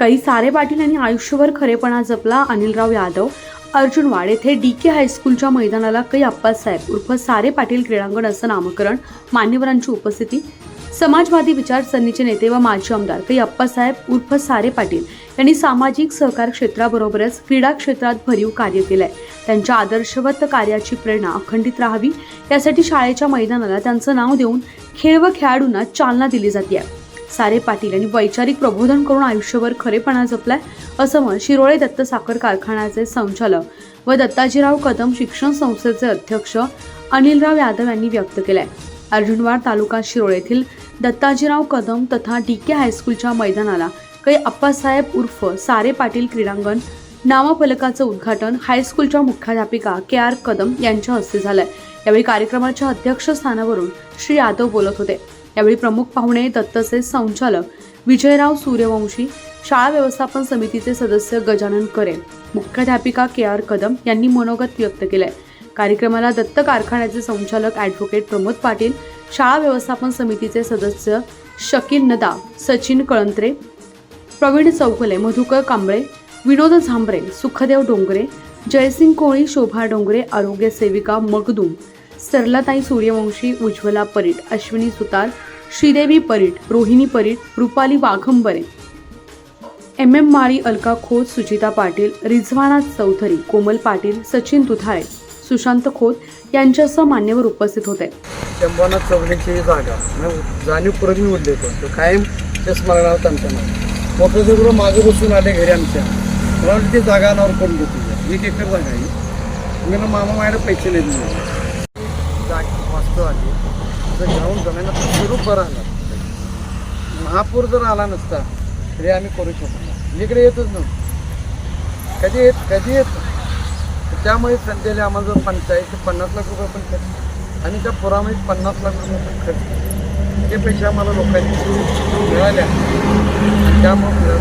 काही सारे पाटील यांनी आयुष्यभर खरेपणा जपला. अनिलराव यादव अर्जुनवाड येथे डी के हायस्कूलच्या मैदानाला कै अप्पासाहेब उर्फ सारे पाटील क्रीडांगण असं नामकरण मान्यवरांची उपस्थिती. समाजवादी विचारसरणीचे नेते व माजी आमदार कै अप्पासाहेब उर्फ सारे पाटील यांनी सामाजिक सहकार क्षेत्राबरोबरच क्रीडा क्षेत्रात भरीव कार्य केलंय. त्यांच्या आदर्शवत कार्याची प्रेरणा अखंडित राहावी. यासाठी शाळेच्या मैदानाला त्यांचं नाव देऊन खेळ व खेळाडूंना चालना दिली जाते सारे पाटील यांनी वैचारिक प्रबोधन करून आयुष्यभर खरेपणा जपलाय असं म्हणत शिरोळे दत्त साखर कारखान्याचे संचालक व दत्ताजीराव कदम शिक्षण संस्थेचे अध्यक्ष अनिलराव यादव यांनी व्यक्त केलाय. अर्जुनवाड तालुका शिरोळ येथील दत्ताजीराव कदम तथा डी के हायस्कूलच्या मैदानाला कै अप्पासाहेब उर्फ सारे पाटील क्रीडांगण नामफलकाचं उद्घाटन हायस्कूलच्या मुख्याध्यापिका के आर कदम यांच्या हस्ते झालंय. यावेळी कार्यक्रमाच्या अध्यक्षस्थानावरून श्री यादव बोलत होते. यावेळी प्रमुख पाहुणे दत्तचे संचालक विजयराव सूर्यवंशी शाळा व्यवस्थापन समितीचे सदस्य गजानन करे मुख्याध्यापिका के आर कदम यांनी मनोगत व्यक्त केलंय. कार्यक्रमाला दत्त कारखान्याचे संचालक ॲडव्होकेट प्रमोद पाटील शाळा व्यवस्थापन समितीचे सदस्य शकील नदा सचिन कळंत्रे प्रवीण चौकले मधुकर कांबळे विनोद झांबरे सुखदेव डोंगरे जयसिंग कोळी शोभा डोंगरे आरोग्य सेविका मगदूम सरलाताई सूर्यवंशी उज्ज्वला परीट अश्विनी सुतार श्रीदेवी परीट रोहिणी परीट रुपाली वाघंबरे. एम एम माळी अलका खोत सुचिता पाटील रिझवाना चौधरी कोमल पाटील सचिन दुधाळे सुशांत खोत यांच्यासह मान्यवर उपस्थित होते. शंभरनाथ चौधरीची जागा. जाणीवपूर्वक मी होतो कायम ते स्मरणावर आमच्या नाव मोटरसायकलवर मागे बसून आले घरी आमच्या. मला ते जागा नावर करून घेतली एक एकर जागा आहे. मी मामा माझ्याकडे पैसे नाही दिले जाग वास्तव आहे तर जाऊन जमिनीत सुरू बरं आलं महापूर जर आला नसता तरी आम्ही करू शकतो इकडे येतच नव्हतं कधी येत कधी येत? त्यामुळे संध्याला आम्हाला जर पंचायत पन्नास लाख रुपये पण खर्च आणि त्या पुरामध्ये पन्नास लाख रुपये पण खर्च ते पैसे आम्हाला लोकांनी मिळाल्या. त्यामुळे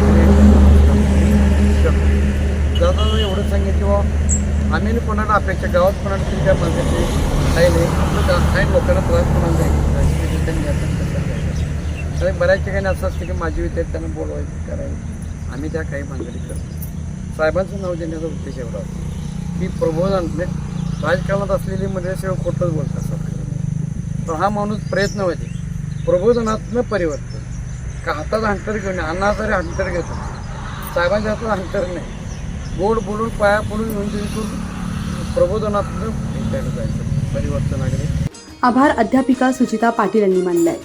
दादा एवढं सांगितलं बाबा आम्ही कोणाला अपेक्षा गावात कोणाला तुमच्या त्या माणसाची काही नाही. काही लोकांना त्रास कोणाला द्यायचा आणि बऱ्याच ठिकाणी असं असतं की माझी विद्यार्थ्यांना बोलवायची करायची. आम्ही त्या काही मागणी करतो साहेबांचं नाव देण्याचा उद्देश एवढा होता की प्रबोधन म्हणजे राजकारणात असलेली म्हणजे सेवा खोटंच बोलतात पण हा माणूस प्रयत्न होते प्रबोधनातनं परिवर्तन. का हातात हंटर घेऊन अन्ना तरी हंटर घेतो साहेबांच्या हातात हंटर नाही. गोड बोलून पाया पडून केलं जायचं परिवर्तन आकडे आभार अध्यापिका सुचिता पाटील यांनी मानलाय.